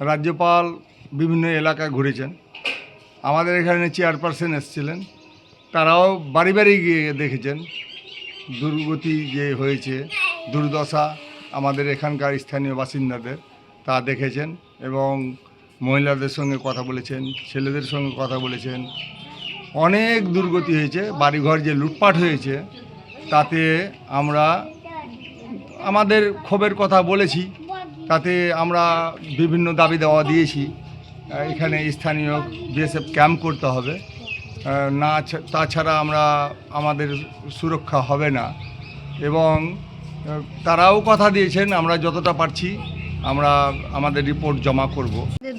রাজ্যপাল বিভিন্ন এলাকায় ঘুরেছেন। আমাদের এখানে চেয়ারপারসন এসেছিলেন। তারাও বাড়ি বাড়ি গিয়ে দেখেছেন দুর্গতি যে হয়েছে, দুর্দশা আমাদের এখানকার স্থানীয় বাসিন্দাদের। তা দেখেছেন এবং মহিলাদের সঙ্গে কথা বলেছেন, ছেলেদের সঙ্গে কথা বলেছেন। অনেক দুর্গতি হয়েছে, বাড়িঘর যে লুটপাট হয়েছে, তাতে আমরা আমাদের ক্ষোভের কথা বলেছি। তাতে আমরা বিভিন্ন দাবি দেওয়া দিয়েছি। এখানে স্থানীয় বিএসএফ ক্যাম্প করতে হবে। না তাছাড়া আমরা আমাদের সুরক্ষা হবে না। এবং তারাও কথা দিয়েছেন, আমরা যতটা পারছি আমরা আমাদের রিপোর্ট জমা করব।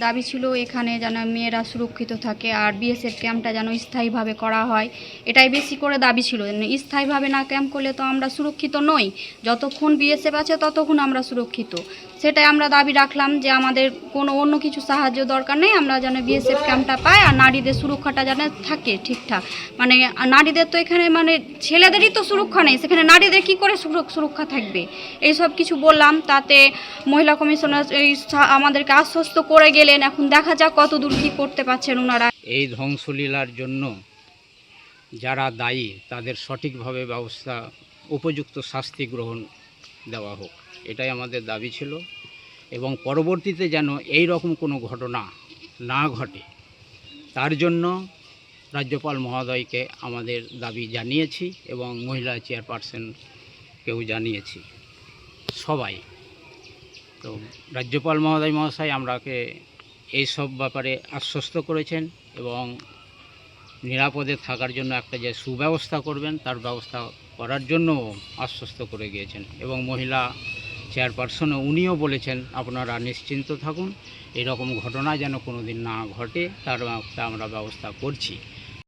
দাবি ছিল এখানে যেন মেয়েরা সুরক্ষিত থাকে আর বিএসএফ ক্যাম্পটা যেন স্থায়ীভাবে করা হয়। এটাই বেশি করে দাবি ছিল। স্থায়ীভাবে না ক্যাম্প করলে তো আমরা সুরক্ষিত নই। যতক্ষণ বিএসএফ আছে ততক্ষণ আমরা সুরক্ষিত। সেটাই আমরা দাবি রাখলাম যে আমাদের কোনো অন্য কিছু সাহায্য দরকার নেই। আমরা যেন বিএসএফ ক্যাম্পটা পাই আর নারীদের সুরক্ষাটা যেন থাকে ঠিকঠাক। মানে নারীদের তো এখানে মানে ছেলেদেরই তো সুরক্ষা নেই। সেখানে নারীদের কি করে সুরক্ষা থাকবে? এই সব কিছু বললাম। তাতে মহিলা কমিশনার এই আমাদেরকে আশ্বস্ত করে গেলেন। এখন দেখা যাক কত দূর কী করতে পারছেন ওনারা। এই ধ্বংসলীলার জন্য যারা দায়ী, তাদের সঠিকভাবে ব্যবস্থা, উপযুক্ত শাস্তি গ্রহণ দেওয়া হোক। এটাই আমাদের দাবি ছিল। এবং পরবর্তীতে যেন এই রকম কোনো ঘটনা না ঘটে, তার জন্য রাজ্যপাল মহোদয়কে আমাদের দাবি জানিয়েছি এবং মহিলা চেয়ারপারসনকেও জানিয়েছি। সবাই তো রাজ্যপাল মহোদয় মহাশয় আমরাকে এই সব ব্যাপারে আশ্বস্ত করেছেন এবং নিরাপদে থাকার জন্য একটা যে সুব্যবস্থা করবেন, তার ব্যবস্থা করার জন্য আশ্বস্ত করে গিয়েছেন এবং মহিলা চেয়ারপারসনও উনিও বলেছেন, আপনারা নিশ্চিন্ত থাকুন, এরকম ঘটনা যেন কোনো দিন না ঘটে, তার একটা আমরা ব্যবস্থা করছি।